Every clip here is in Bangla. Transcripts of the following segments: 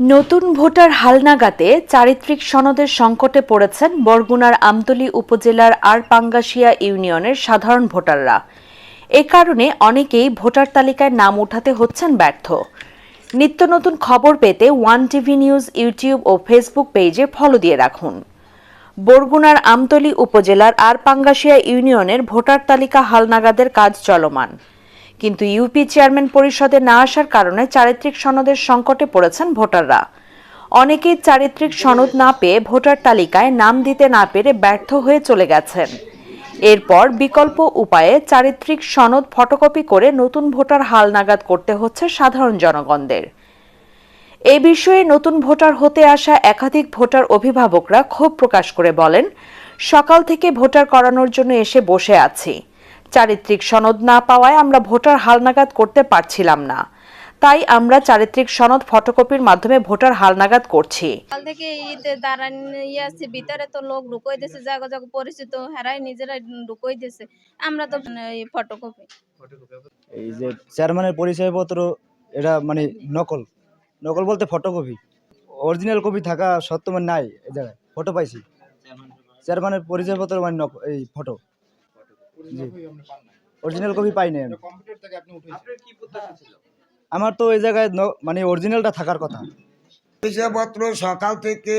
নতুন ভোটার হালনাগাতে চারিত্রিক সনদের সংকটে পড়েছেন বরগুনার আমতলী উপজেলার আরপাঙ্গাশিয়া ইউনিয়নের সাধারণ ভোটাররা। এ কারণে অনেকেই ভোটার তালিকায় নাম উঠাতে হচ্ছেন ব্যর্থ। নিত্য নতুন খবর পেতে ওয়ান টিভি নিউজ, ইউটিউব ও ফেসবুক পেজে ফলো দিয়ে রাখুন। বরগুনার আমতলী উপজেলার আর আরপাঙ্গাশিয়া ইউনিয়নের ভোটার তালিকা হালনাগাদের কাজ চলমান। কিন্তু ইউপি চেয়ারম্যান পরিষদে না আসার কারণে চারিত্রিক সনদের সংকটে পড়েছেন ভোটাররা। অনেকেই চারিত্রিক সনদ না পেয়ে ভোটার তালিকায় নাম দিতে না পেরে ব্যর্থ হয়ে চলে গেছেন। এরপর বিকল্প উপায়ে চারিত্রিক সনদ ফটোকপি করে নতুন ভোটার হালনাগাদ করতে হচ্ছে সাধারণ জনগণদের। এ বিষয়ে নতুন ভোটার হতে আসা একাধিক ভোটার অভিভাবকরা ক্ষোভ প্রকাশ করে বলেন, সকাল থেকে ভোটার করানোর জন্য এসে বসে আছি। চারিত্রিক সনদ না পাওয়ায় আমরা ভোটার হালনাগাদ করতে পারছিলাম না। তাই আমরা চারিত্রিক সনদ ফটোকপির মাধ্যমে ভোটার হালনাগাদ করছি। কাল থেকে ঈদে দাঁড়ান ইয়ে আছে ভিতরে তো লোক ঢুকোই দিছে জাগো জাগো পরিচিত হেরাই নিজেরাই ঢুকোই দিছে। আমরা তো এই ফটোকপি। এই যে চেয়ারম্যানের পরিচয়পত্র এটা মানে নকল। নকল বলতে ফটোকপি। অরিজিনাল কপি থাকা সত্ত্বেও মানে নাই জায়গায়। ফটো পাইছি। চেয়ারম্যানের পরিচয়পত্র মানে নক- এই ফটো। অরিজিনাল কপি পাই নাই আমার তো এই জায়গায় মানে অরিজিনালটা থাকার কথা। পরিচয়পত্র সকাল থেকে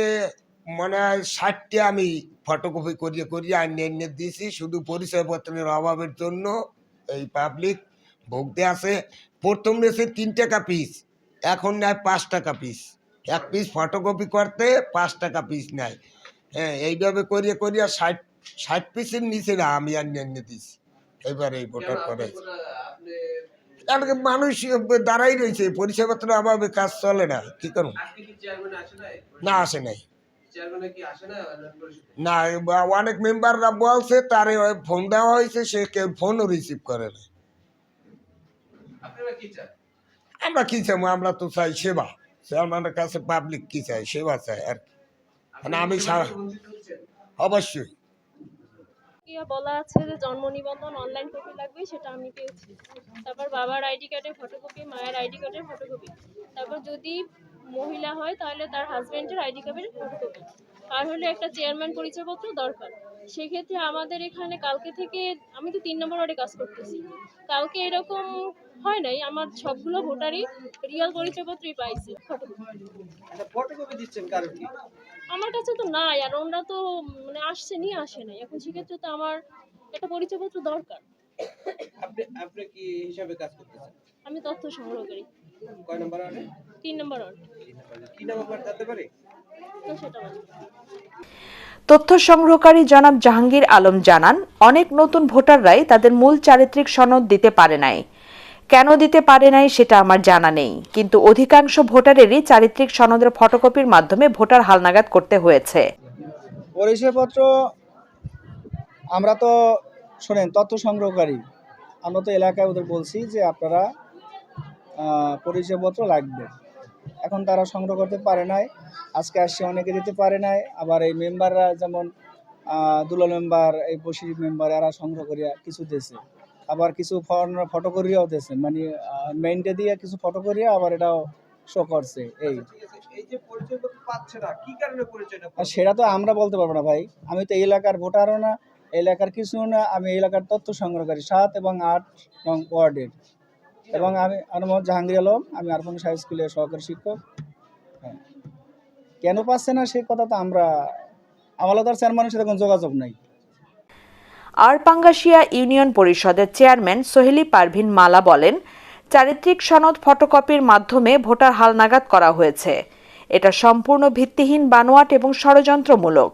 মনে হয় ষাটটি আমি ফটোকপি করিয়ে করিয়ে আনিয়ে এনে দিয়েছি। শুধু পরিচয়পত্রের অভাবের জন্য এই পাবলিক ভুগতে আছে। প্রথম রেসে তিন টাকা পিস এখন নেয় পাঁচ টাকা পিস এক পিস ফটোকপি করতে পাঁচ টাকা পিস নেয়। হ্যাঁ এইভাবে করিয়ে করিয়ে ষাট ষাট পিসের নিচে না আমি আর এনে দিয়েছি এবার এই ভোটার করে কারণ মানুষ দাঁড়াই রয়েছে পরিষেবাত্র অভাবে কাজ চলে না কি করুন না আসে নাই। না অনেক মেম্বাররা বলছে তারে ফোন দেওয়া হয়েছে সে কেউ ফোনও রিসিভ করে না আমরা কি চাই আমরা তো চাই সেবা। চেয়ারম্যানের কাছে পাবলিক কি চাই? সেবা চাই আর কি। মানে আমি অবশ্যই। কি বলা আছে যে জন্ম নিবন্ধন অনলাইন কপি লাগবে, সেটা আমি পেয়েছি। তারপর বাবার আইডি কার্ডের ফটোকপি মায়ের আইডি কার্ডের ফটোকপি তারপর যদি মহিলা হয়, তাহলে তার হাজব্যান্ডের আইডি কার্ডের ফটোকপি আর হলে একটা চেয়ারম্যান পরিচয়পত্র দরকার। সেক্ষেত্রে আমাদের এখানে কালকে থেকে আমি তো তিন নম্বর ওয়ার্ডে কাজ করতেছি। কালকে এরকম হয় নাই আমার সবগুলো ভোটারই রিয়েল পরিচয়পত্রই পাইছে। আমার কাছে তো নাই আর ওনারা তো মানে আসছে নিয়ে আসে নাই। এখন সেক্ষেত্রে তো আমার একটা পরিচয়পত্র দরকার। আপনি আপনি কি হিসাবে কাজ করতেছেন? আমি তথ্য সংগ্রহকারী কয় নাম্বার ওয়ার্ডে। তিন নম্বর ওয়ার্ড কি নাম আপনার? জানতে পারি? তো সেটা বলো। তথ্য সংগ্রহকারী জনাব জাহাঙ্গীর আলম জানান, অনেক নতুন ভোটাররাই তাদের মূল চারিত্রিক সনদ দিতে পারে নাই। কেন দিতে পারে নাই সেটা আমার জানা নেই, কিন্তু অধিকাংশ ভোটারেরই চারিত্রিক সনদের ফটোকপির মাধ্যমে ভোটার হালনাগাদ করতে হয়েছে। পরিচয়পত্র, আমরা তো শোনেন, তথ্য সংগ্রহকারী, আমরা তো এলাকায় ওদের বলছি যে আপনারা পরিচয়পত্র লাগবে। এখন তারা সংগ্রহ করতে পারে নাই। আজকে আসছে অনেকে দিতে পারে নাই। আবার এই মেম্বাররা যেমন দুলাল মেম্বার এই বসির মেম্বার এরা সংগ্রহ করিয়া কিছু দিয়েছে। আবার কিছু ফটো করিয়াও দিয়েছে। মানে মেইনটা দিয়ে কিছু ফটো করিয়া আবার এটাও শো করছে। এই। সেটা তো আমরা বলতে পারব না ভাই। আমি তো এলাকার ভোটারও না এলাকার কিছু না। আমি এলাকার তথ্য সংগ্রহকারী সাত এবং আট নং ওয়ার্ডের। এবং আমি আমার জাহাঙ্গীর আলম, আমি আরফান হাই স্কুলের সহকারী শিক্ষক। হ্যাঁ। কেন পাচ্ছে না সেই কথা তো আমরা আমাদের তার চেয়ারম্যানের সাথে কোনো যোগাযোগ নাই। আরপাঙ্গাশিয়া ইউনিয়ন পরিষদের চেয়ারম্যান সোহেলি পারভিন মালা বলেন, চারিত্রিক সনদ ফটোকপির মাধ্যমে ভোটার হালনাগাদ করা হয়েছে। এটা সম্পূর্ণ ভিত্তিহীন বানোয়াট এবং ষড়যন্ত্রমূলক।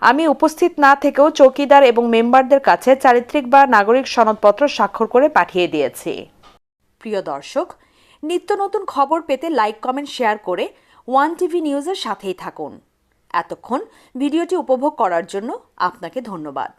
আমি উপস্থিত না থেকেও চৌকিদার এবং মেম্বারদের কাছে চারিত্রিক বা নাগরিক সনদপত্র স্বাক্ষর করে পাঠিয়ে দিয়েছি। প্রিয় দর্শক, নিত্য নতুন খবর পেতে লাইক কমেন্ট শেয়ার করে ওয়ান টিভি নিউজের সাথেই থাকুন। এতক্ষণ ভিডিওটি উপভোগ করার জন্য আপনাকে ধন্যবাদ।